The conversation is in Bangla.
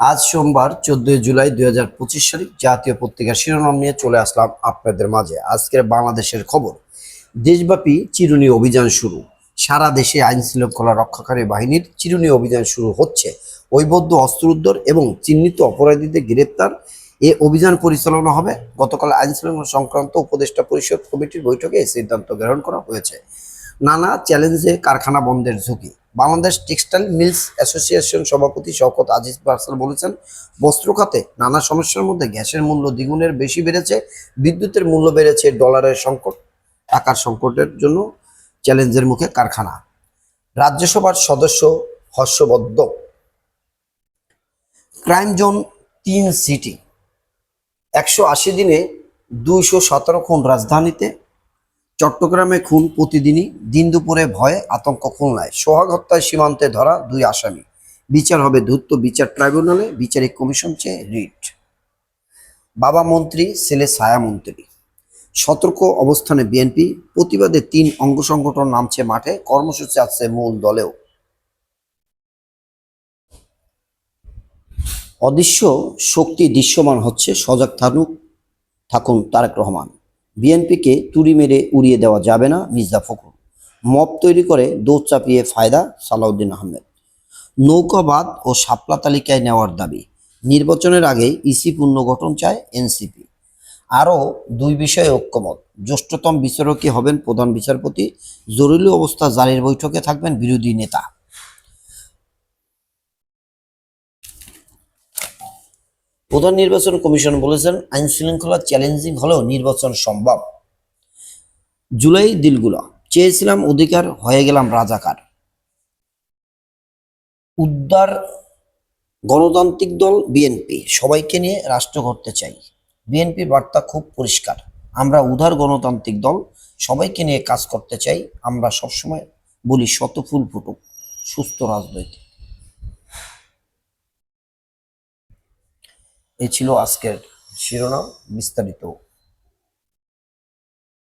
আজ সোমবার চোদ্দই জুলাই দুই হাজার পঁচিশ তারিখ জাতীয় পত্রিকার শিরোনাম নিয়ে চলে আসলাম আপনাদের মাঝে। আজকের বাংলাদেশের খবর, দেশব্যাপী চিরুনি অভিযান শুরু। সারা দেশে আইন শৃঙ্খলা রক্ষাকারী বাহিনীর চিরুনি অভিযান শুরু হচ্ছে। ঐবদ্ধ অস্ত্র উদ্ধার এবং চিহ্নিত অপরাধীদের গ্রেপ্তার এ অভিযান পরিচালনা হবে। গতকাল আইন শৃঙ্খলা সংক্রান্ত উপদেষ্টা পরিষদ কমিটির বৈঠকে এই সিদ্ধান্ত গ্রহণ করা হয়েছে। নানা চ্যালেঞ্জে কারখানা বন্ধের ঝুঁকি। বাংলাদেশ টেক্সটাইল মিলস অ্যাসোসিয়েশন সভাপতি শওকত আজিজ বারসাল বলেছেন, বস্ত্র খাতে নানা সমস্যার মধ্যে গ্যাসের মূল্য দ্বিগুণের বেশি বেড়েছে, বিদ্যুতের মূল্য বেড়েছে ডলারের সংকট, টাকার সংকটের জন্য চ্যালেঞ্জের মুখে কারখানা। রাজ্যসভার সদস্য হর্ষবদ্ধ ক্রাইম জোন তিন সিটি। একশো আশি দিনে দুইশো সতেরো খুন রাজধানীতে চট্টগ্রামে খুন প্রতিদিনই, দিন দুপুরে ভয়ে আতঙ্ক খুলনায়। সোহাগ হত্যায় সীমান্তে ধরা দুই আসামি। বিচার হবে দ্রুত বিচার ট্রাইব্যুনালে, বিচারিক কমিশন চেয়ে রিট। বাবা মন্ত্রী, ছেলে ছায়া মন্ত্রী। সতর্ক অবস্থানে বিএনপি, প্রতিবাদে তিন অঙ্গ সংগঠন নামছে মাঠে, কর্মসূচি আছে মূল দলেও। অদৃশ্য শক্তি দৃশ্যমান হচ্ছে সজাগ থাকুক থাকুন তারেক রহমান। বিএনপিকে তুড়ি মেরে উড়িয়ে দেওয়া যাবে না মির্জা ফখরুল। মব তৈরি করে দৌড় চাপিয়ে ফায়দা সালাউদ্দিন আহমেদ। নৌকাবাদ ও শাপলা তালিকায় নেওয়ার দাবি। নির্বাচনের আগে ইসি পুনর্গঠন চায় এনসিপি। আরও দুই বিষয়ে ঐক্যমত। জ্যেষ্ঠতম বিচারকই হবেন প্রধান বিচারপতি। জরুরি অবস্থা জারির বৈঠকে থাকবেন বিরোধী নেতা। প্রধান নির্বাচন কমিশন বলেছেন, আইন শৃঙ্খলা চ্যালেঞ্জিং হলেও নির্বাচন সম্ভব। জুলাই দিলগুলো চেয়েছিলাম অধিকার, হয়ে গেলাম রাজাকার। উদ্ধার গণতান্ত্রিক দল, বিএনপি, সবাইকে নিয়ে রাষ্ট্র করতে চাই। বিএনপির বার্তা খুব পরিষ্কার, আমরা উদার গণতান্ত্রিক দল, সবাইকে নিয়ে কাজ করতে চাই, আমরা সবসময় বলি শত ফুল ফুটুক, সুস্থ রাজনৈতিক। এই ছিল আজকের শিরোনাম বিস্তারিত।